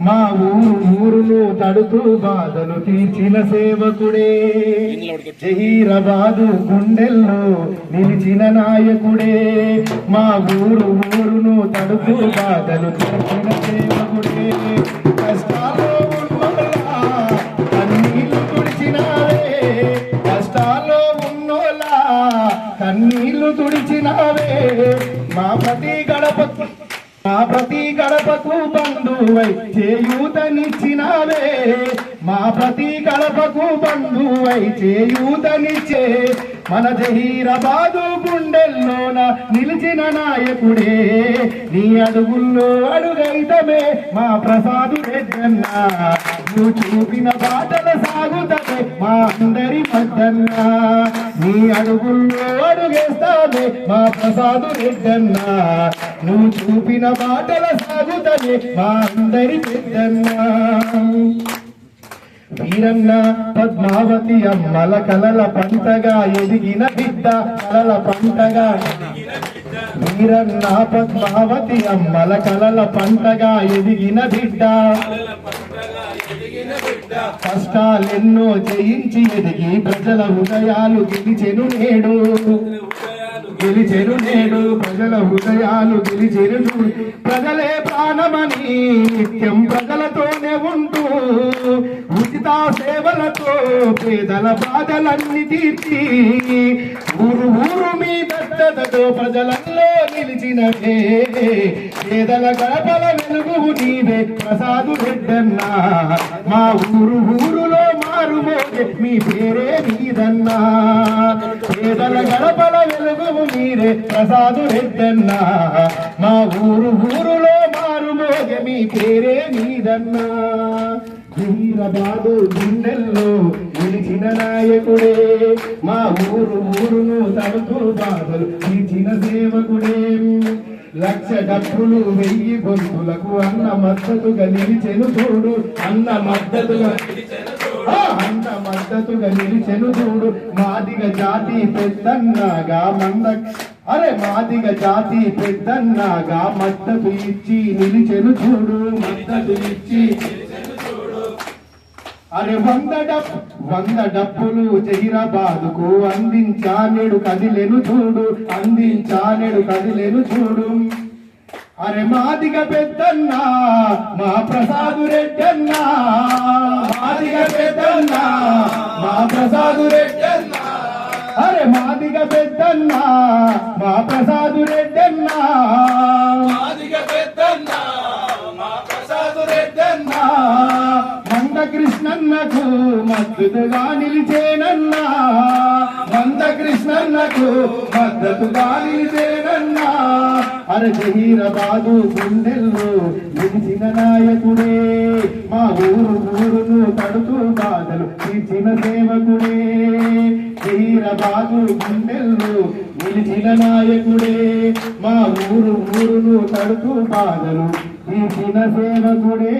మా ఊరు ఊరును తడుతూ బాధలు తీర్చిన సేవకుడే. జహీరాబాదు గుండెల్లో నిలిచిన నాయకుడే. మా ఊరు ఊరును తడుతూ బాధలు తీర్చిన సేవకుడే. కష్టాల్లో ఉన్నోలా కన్నీళ్ళు తుడిచినావే. కష్టాల్లో ఉన్నోలా కన్నీళ్ళు తుడిచినావే. మా ప్రతి గడప మా ప్రతి గడపకు బంధువై చేయూతనిచ్చినావే. మా ప్రతి గడపకు బంధువై చేయూతనిచ్చే మన జహీరాబాదు గుండెల్లోన నిలిచిన నాయకుడే. నీ అడుగుల్లో అడుగైతమే మా ప్రసాదు రెడ్డన్న. నువ్వు చూపిన బాటల సాగుతమే మా అందరి మద్దన్న నీ అడుగుల్లో అడుగేస్తామే మా ప్రసాదు రెడ్డన్న. నువ్వు చూపిన బాటల సాగుతమే మా అందరి పెద్దన్న. వీరన్న పద్మావతి అమ్మల కలల పంటగా ఎదిగిన బిడ్డ కలల పంటగా వీరన్న పద్మావతి అమ్మల కలల పంటగా ఎదిగిన బిడ్డ. కష్టాలెన్నో జయించి ఎదిగి ప్రజల హృదయాలు గెలిచెను నేడు. గెలిచెను నేడు ప్రజల హృదయాలు గెలిచెను. ప్రజలే ప్రాణమని నిత్యం ప్రజలతోనే ఉంటూ ఉచిత సేవలతో పేదల బాధలన్నీ తీర్చి ఊరు ఊరు మీ దత్తతో ప్రజలలో నిలిచినవే పేదల గడపల వెలుగు నీవే ప్రసాదు రెడ్డన్నా మా ఊరు ఊరులో మారుమోగే మీ పేరే మీదన్నా. పేదల గడపల వెలుగు మీరే ప్రసాదు రెడ్డన్నా మా ఊరు ఊరులో మారుమోగ మీ పేరే మీదన్నా. వీరబాబు గుండెల్లో నిలిచిన నాయకుడే మా ఊరు ఊరును తడుతూ బాధలు తీర్చిన సేవకుడే. లక్ష డబ్బులు వెయ్యి గొంతులకు అన్న మద్దతుగా నిలిచెను చూడు అన్న మద్దతుగా నిలిచెను అన్న మద్దతుగా నిలిచెను చూడు. మాదిగ జాతి పెద్దన్నాగా మంద అరే మాదిగ జాతి పెద్దన్నాగా మద్దతు ఇచ్చి నిలిచెను చూడు. మద్దతు ఇచ్చి అరే వంద డబ్ వంద డబ్బులు జహీరాబాదుకు అందించానెడు కదిలేను చూడు. అందించానెడు కదిలేను చూడు. అరే మాదిగ పెద్దన్నా మా ప్రసాదు రెడ్డన్నా. పెద్దన్నా మా ప్రసాదు రెడ్డన్నా. మాదిగ పెద్దన్న మా ప్రసాదు రెడ్డన్న. మంద కృష్ణన్నకు మద్దతుగా నిలిచేనన్నా. మంద కృష్ణన్నకు మద్దతుగా నిలిచేనన్నా. అర జహీరాబాదు గుండెల్లో నిలిచిన నాయకుడే మా ఊరు ఊరును తడుతూ బాధలు తీర్చిన సేవకుడే. జహీరాబాదు గుండెల్లో నిలిచిన నాయకుడే. మా ఊరు ఊరును తడుతూ బాధలు తీర్చిన సేవకుడే